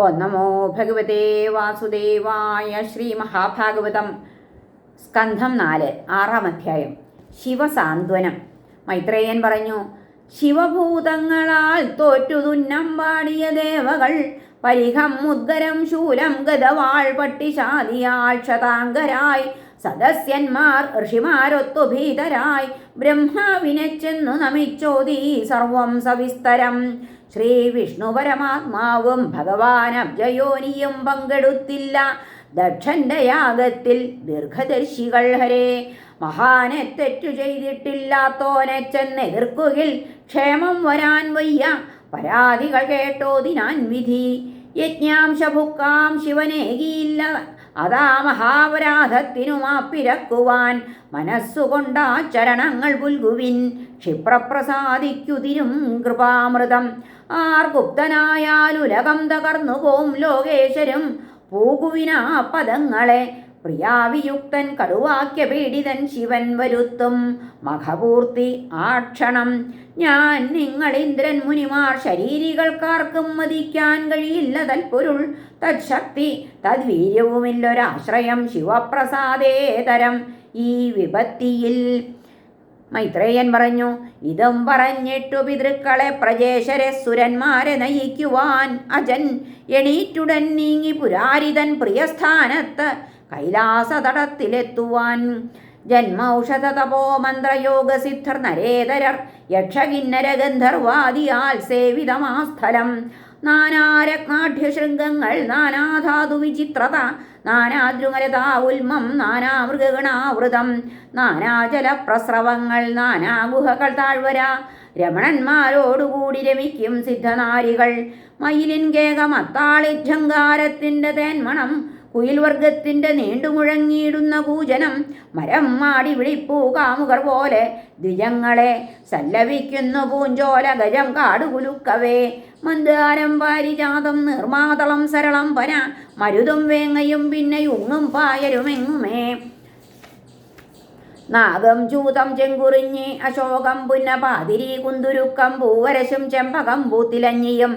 ഓ നമോ ഭഗവതേ വാസുദേവായ ശ്രീ മഹാഭാഗവതം. സ്കന്ധം നാല് ആറാം അധ്യായം. ശിവസാന്ത്വനം. മൈത്രേയൻ പറഞ്ഞു ശിവഭൂതങ്ങളാൽ തോറ്റു തുന്നം പാടിയ ദേവകൾ പരിഹം മുദ്ഗരം ശൂലം ഗതവാൾ പട്ടിശാലിയാൾ ക്ഷതാങ്കരായി സദസ്യന്മാർ ഋഷിമാരൊത്തു ഭീതരായി ബ്രഹ്മാവിനെ ചെന്നു നമിച്ചോതി സർവം സവിസ്തരം. ശ്രീ പരമാത്മാവും ഭഗവാൻ അബ്ജയോനിയും പങ്കെടുത്തില്ല. ദക്ഷന്റെ യാഗത്തിൽ ദീർഘദർശികൾ ഹരേ. മഹാനെ തെറ്റു ചെയ്തിട്ടില്ലാത്തോനെ ചെന്നെതിർക്കുകിൽ ക്ഷേമം വരാൻ വയ്യ. പരാതികൾ കേട്ടോതിനാൻ വിധി. യജ്ഞാംശഭുക്കാം ശിവനേകിയില്ല. അതാ മഹാപരാധത്തിനു മാപ്പിരക്കുവാൻ മനസ്സുകൊണ്ടാ ചരണങ്ങൾ പുൽകുവിൻ. ക്ഷിപ്രപ്രസാദിക്കുതിരും കൃപാമൃതം. ആർ ഗുപ്തനായാലുലകം തകർന്നു പോം ലോകേശ്വരും. പൂകുവിനാ പദങ്ങളെ പ്രിയാവിയുക്തൻ കടുവാക്യ പീഡിതൻ ശിവൻ വരുത്തും. മഹപൂർത്തി ആക്ഷണം. ഞാൻ നിങ്ങൾ ഇന്ദ്രൻ മുനിമാർ ശരീരികൾക്കാർക്കും മതിക്കാൻ കഴിയില്ല തൽപൊരുൾ തത്ശക്തി തദ്വീര്യവുമില്ലൊരാശ്രയം ശിവപ്രസാദേതരം ഈ വിപത്തിയിൽ മൈത്രേയൻ പറഞ്ഞു ഇതും പറഞ്ഞിട്ടു പിതൃക്കളെ പ്രജേശരെ സുരന്മാരെ നയിക്കുവാൻ അജൻ എണീറ്റുടൻ നീങ്ങി പുരാരിതൻ പ്രിയസ്ഥാനത്ത് കൈലാസതടത്തിലെത്തുവാൻ ജന്മൌഷധ തപോ മന്ത്രയോഗ സിദ്ധർ നരേതരർ യക്ഷകിന്നര ഗന്ധർവാദിയാൽ സേവിതമാസ്ഥലം. നാനാരത്നാഢ്യശൃംഗങ്ങൾ നാനാധാതു വിചിത്രത നാനാദ്രുമരതാ ഉൽമം നാനാമൃഗഗണാവൃതം നാനാജലപ്രസ്രവങ്ങൾ നാനാഗുഹകൾ താഴ്വര. രമണന്മാരോടുകൂടി രമിക്കും സിദ്ധനാരികൾ. മയിലിൻ കേകമത്താളിജങ്കാരത്തിന്റെ തേന്മണം കുയിൽവർഗത്തിന്റെ നീണ്ടുമുഴങ്ങിയിടുന്ന കൂജനം മരം മാടി വിളിപ്പൂ കാമുകർ പോലെ ദ്വിജങ്ങളെ സല്ലപിക്കുന്നു പൂഞ്ചോല ഗജം കാടുകുലുക്കവേ. മന്ദാരം പാരിജാതം നിർമാതളം സരളം പന മരുതും വേങ്ങയും പിന്നെ ഉങ്ങും പായരുമെങ്ങുമേ നാഗം ചൂതം ചെങ്കുറിഞ്ഞി അശോകം പുന്നപാതിരി കുന്തുരുക്കം പൂവരശും ചെമ്പകം പൂത്തിലഞ്ഞിയും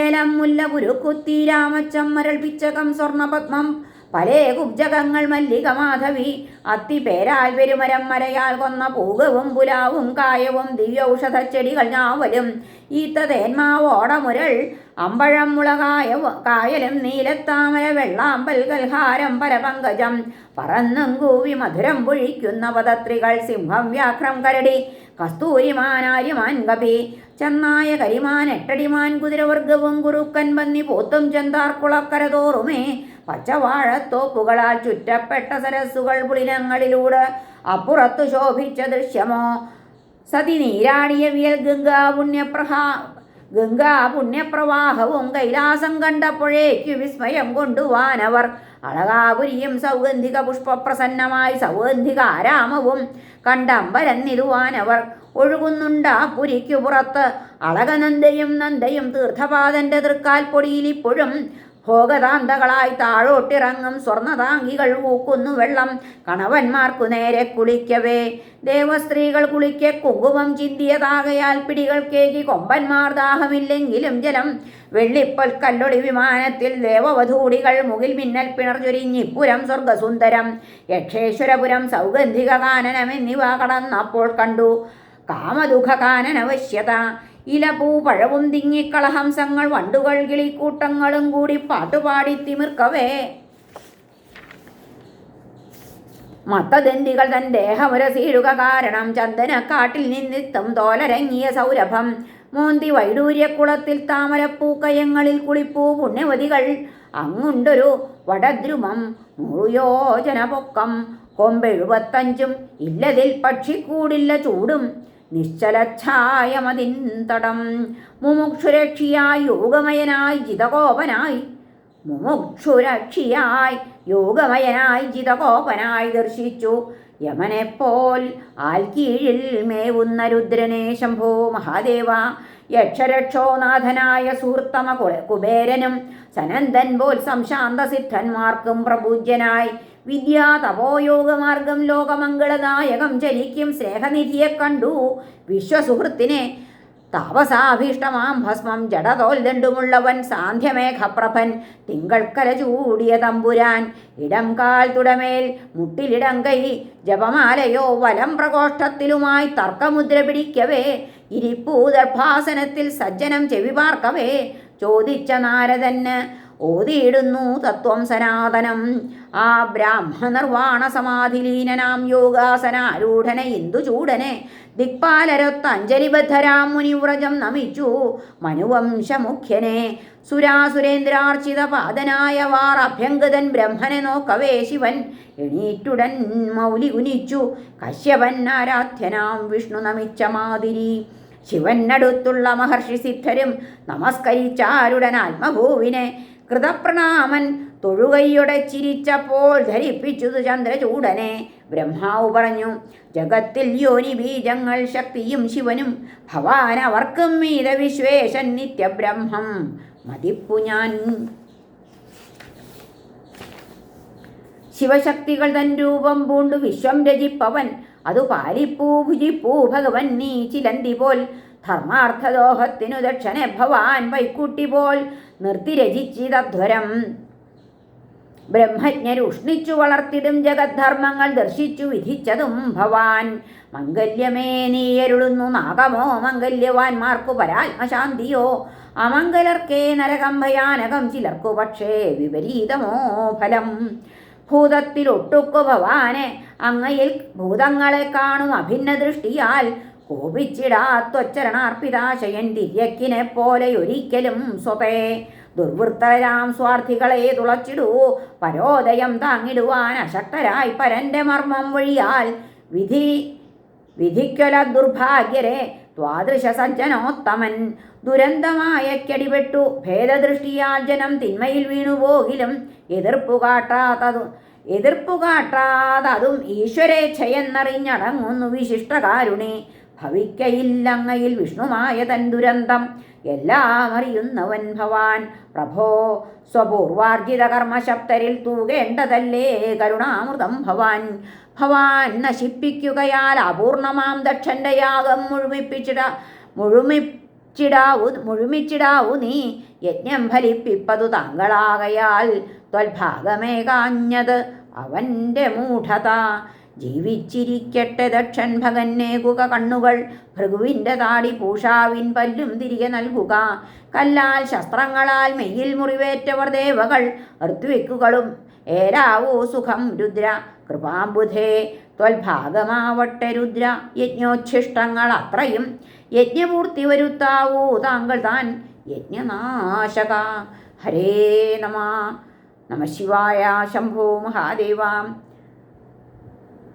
ഏലം മുല്ല കുരുക്കുത്തി രാമച്ചമ്മരൾ പിച്ചകം സ്വർണപത്മം പലേ കുബ്ജകങ്ങൾ മല്ലിക മാധവി അത്തി പേരാൽ പെരുമരം മരയാൽ കൊന്ന പൂകവും പുലാവും കായവും ദിവ്യൌഷധച്ചെടികൾ ഞാവലും. ഈത്തതേന്മാവോടമുരൾ അമ്പഴം മുളകായ കായലും നീലത്താമര വെള്ളാമ്പൽ കൽഹാരം പരപങ്കജം. പറന്നും കൂവി മധുരം പൊഴിക്കുന്ന പദത്രികൾ സിംഹം വ്യാഘ്രം കരടി. കസ്തൂരിമാനാരിമാൻ കപി. ചെന്നായ കരിമാൻ എട്ടടിമാൻ കുതിരവർഗവും കുറുക്കൻ പന്നി പോത്തും ചെന്താർക്കുളക്കര തോറുമേ. പച്ചവാഴത്തോപ്പുകളാൽ ചുറ്റപ്പെട്ട സരസ്സുകൾ പുളിനങ്ങളിലൂടെ അപ്പുറത്തു ശോഭിച്ച ദൃശ്യമോ? സതി നീരാടിയ വിയൽ ഗംഗാ പുണ്യപ്രഹാ ഗംഗാ പുണ്യപ്രവാഹവും കൈലാസം കണ്ടപ്പോഴേക്കു വിസ്മയം കൊണ്ടുവാനവർ അളകാപുരിയും സൗഗന്ധിക പുഷ്പപ്രസന്നമായി സൗഗന്ധിക ആരാമവും കണ്ടമ്പരന്നിരുവാനവർ ഒഴുകുന്നുണ്ടാ. പുരിക്കു പുറത്ത് അളകനന്ദയും നന്ദയും തീർത്ഥപാദന്റെ തൃക്കാൽ പൊടിയിൽ ഇപ്പോഴും ഭോഗതാന്തകളായി താഴോട്ടിറങ്ങും സ്വർണതാങ്കികൾ ഊക്കുന്നു വെള്ളം. കണവന്മാർക്കു നേരെ കുളിക്കവേ. ദേവസ്ത്രീകൾ കുളിക്കെ കുങ്കുമം ചിന്തിയതാകയാൽ പിടികൾ കേകി കൊമ്പന്മാർ ദാഹമില്ലെങ്കിലും ജലം. വെള്ളിപ്പൽ കല്ലൊടി വിമാനത്തിൽ ദേവവധൂടികൾ മുകിൽ മിന്നൽ പിണർ ചൊരിഞ്ഞിപ്പുരം സ്വർഗസുന്ദരം. യക്ഷേശ്വരപുരം സൗഗന്ധിക കാനനം എന്നിവ കടന്നപ്പോൾ കണ്ടു. കാമദുഃഖ കാനനവശ്യത ഇലപൂ പഴവും തിങ്ങിക്കളഹംസങ്ങൾ വണ്ടുകൾ കിളിക്കൂട്ടങ്ങളും കൂടി പാട്ടുപാടി തിമിർക്കവേ. മത്തദന്തികൾ തൻ ദേഹമുരസീടുക കാരണം ചന്ദനക്കാട്ടിൽ നിന്നിത്തും തോലരങ്ങിയ സൗരഭം. മോന്തി വൈഡൂര്യക്കുളത്തിൽ താമരപ്പൂക്കയങ്ങളിൽ കുളിപ്പൂ പുണ്യവതികൾ. അങ്ങുണ്ടൊരു വടദ്രുമം മുഴുയോജന പൊക്കം കൊമ്പെഴുപത്തഞ്ചും ഇല്ലതിൽ പക്ഷിക്കൂടില്ല ചൂടും. നിശ്ചലച്ഛായമതിൻ തടം. മുമുക്ഷുരക്ഷിയായി യോഗമയനായി ജിതകോപനായി. മുമുക്ഷുരക്ഷിയായി യോഗമയനായി ജിതകോപനായി ദർശിച്ചു. യമനെപ്പോൽ ആൽക്കീഴിൽ മേവുന്ന രുദ്രനെ ശംഭോ മഹാദേവ യക്ഷരക്ഷോനാഥനായ സൂർത്തമ കുബേരനും സനന്ദൻ പോൽ സംശാന്ത സിദ്ധന്മാർക്കും പ്രപൂജ്യനായി വിദ്യാ തപോയോഗമാർഗം ലോകമംഗളദായകം ചരിക്കും സ്നേഹനിധിയെ കണ്ടു. വിശ്വസുഹൃത്തിനെ താപസാഭീഷ്ടമാം ഭസ്മം ജഡതോൽദണ്ടുമുള്ളവൻ സാന്ധ്യമേഘപ്രഭൻ. തിങ്കൾക്കല ചൂടിയ തമ്പുരാൻ ഇടം കാൽ തുടമേൽ മുട്ടിലിടം കൈ ജപമാലയോ വലം പ്രകോഷ്ഠത്തിലുമായി തർക്കമുദ്ര പിടിക്കവേ ഇരിപ്പൂ ദർഭാസനത്തിൽ സജ്ജനം ചെവി പാർക്കവേ. ചോദിച്ച നാരദന് ഓതിയിടുന്നു തത്വം സനാതനം. ആ ബ്രാഹ്മനിർവാണ സമാധിലീനനാം യോഗാസനാരൂഢനെ ഇന്ദുചൂടനെ ദിക്പാലരൊത്ത അഞ്ജലിബദ്ധരാം മുനിവ്രജം നമിച്ചു. മനുവംശമുഖ്യനെ സുരാസുരേന്ദ്രാർച്ചിത പാദനായ വാർ അഭ്യങ്കതൻ ബ്രഹ്മനെ നോക്കവേ ശിവൻ. എണീറ്റുടൻ മൗലി ഉനിച്ചു. കശ്യപൻ ആരാധ്യനാം വിഷ്ണു നമിച്ച മാതിരി. ശിവനടുത്തുള്ള മഹർഷി സിദ്ധരും നമസ്കരിച്ചാരുടൻ ആത്മഭൂവിനെ. കൃതപ്രണാമൻ തൊഴുകൈയുടെ ചിരിച്ചപ്പോൾ ധരിപ്പിച്ചത് ചന്ദ്രചൂടനെ ബ്രഹ്മാവ് പറഞ്ഞു ജഗത്തിൽ യോനി ബീജങ്ങൾ ശക്തിയും ശിവനും ഭവാൻ അവർക്കും മീത വിശ്വേശൻ നിത്യബ്രഹ്മം. മതിപ്പു ഞാൻ. ശിവശക്തികൾ തൻ രൂപം പൂണ്ടു വിശ്വം രചിപ്പവൻ അതു പാലിപ്പൂ ഭുജിപ്പൂ ഭഗവൻ നീ ചിലന്തി പോൽ ധർമാർത്ഥദോഹത്തിനു ദക്ഷനെ ഭവാൻ വൈക്കുട്ടി പോൽ നിർത്തിരചിച്ചിതധ്വരം ബ്രഹ്മജ്ഞരുഷ്ണിച്ചു വളർത്തിയതും ജഗദ്ധർമ്മങ്ങൾ ദർശിച്ചു വിധിച്ചതും ഭവാൻ. മംഗല്യമേ നീയരുളുന്നു നാഗമോ മംഗല്യവാന്മാർക്കു പരാത്മശാന്തിയോ? അമംഗലർക്കേ നരകം ഭയാനകം ചിലർക്കു പക്ഷേ വിപരീതമോ ഫലം? ഭൂതത്തിലൊട്ടുക്കു ഭവാനെ അങ്ങയിൽ ഭൂതങ്ങളെ കാണും അഭിന്ന ദൃഷ്ടിയാൽ കോപിച്ചിടാത്വച്ചരണാർപ്പിതാശയൻ തിര്യക്കിനെ പോലെ ഒരിക്കലും സ്വതേ ദുർവൃത്തരാം സ്വാർത്ഥികളെ തുളച്ചിടൂ പരോദയം താങ്ങിടുവാൻ അശക്തരായി പരന്റെ മർമ്മം വഴിയാൽ വിധി വിധിക്കൊല ദുർഭാഗ്യരെ ദ്വാദൃശ സജ്ജനോത്തമൻ ദുരന്തമായക്കടിപെട്ടു ഭേദദൃഷ്ടിയാൽ ജനം തിന്മയിൽ വീണുപോകിലും എതിർപ്പു കാട്ടാത്തതും എതിർപ്പു കാട്ടാതതും ഈശ്വരേച്ഛയെന്നറിഞ്ഞടങ്ങുന്നു വിശിഷ്ടകാരുണി. ഭവിക്കയില്ലങ്ങയിൽ വിഷ്ണുമായ തൻ ദുരന്തം. എല്ലാം അറിയുന്നവൻ ഭവാൻ. പ്രഭോ സ്വപൂർവാർജിത കർമ്മശബ്ദരിൽ തൂകേണ്ടതല്ലേ കരുണാമൃതം ഭവാൻ. ഭവാൻ നശിപ്പിക്കുകയാൽ അപൂർണമാം ദക്ഷന്റെ യാഗം മുഴുമിപ്പിച്ചിട മുഴുമിച്ചിടാവു മുഴുമിച്ചിടാവു നീ. യജ്ഞം ഫലിപ്പിപ്പതു താങ്കളാകയാൽ ത്വൽഭാഗമേ കാഞ്ഞത്. അവന്റെ മൂഢത ജീവിച്ചിരിക്കട്ടെ ദക്ഷൻ ഭഗന്നേകുക കണ്ണുകൾ. ഭൃഗുവിന്റെ താടി പൂഷാവിൻ പല്ലും തിരികെ നൽകുക. കല്ലാൽ ശസ്ത്രങ്ങളാൽ മെയ്യിൽ മുറിവേറ്റവർ ദേവകൾ. ഋത്വിക്കുകളും ഏരാവോ സുഖം രുദ്ര. കൃപാംബുധേ ത്വൽഭാഗമാവട്ടെ രുദ്ര. യജ്ഞോച്ഛിഷ്ടങ്ങൾ അത്രയും. യജ്ഞപൂർത്തി വരുത്താവൂ താങ്കൾ താൻ. യജ്ഞനാശക. ഹരേ നമ. നമ ശിവായ ശംഭോ മഹാദേവാം.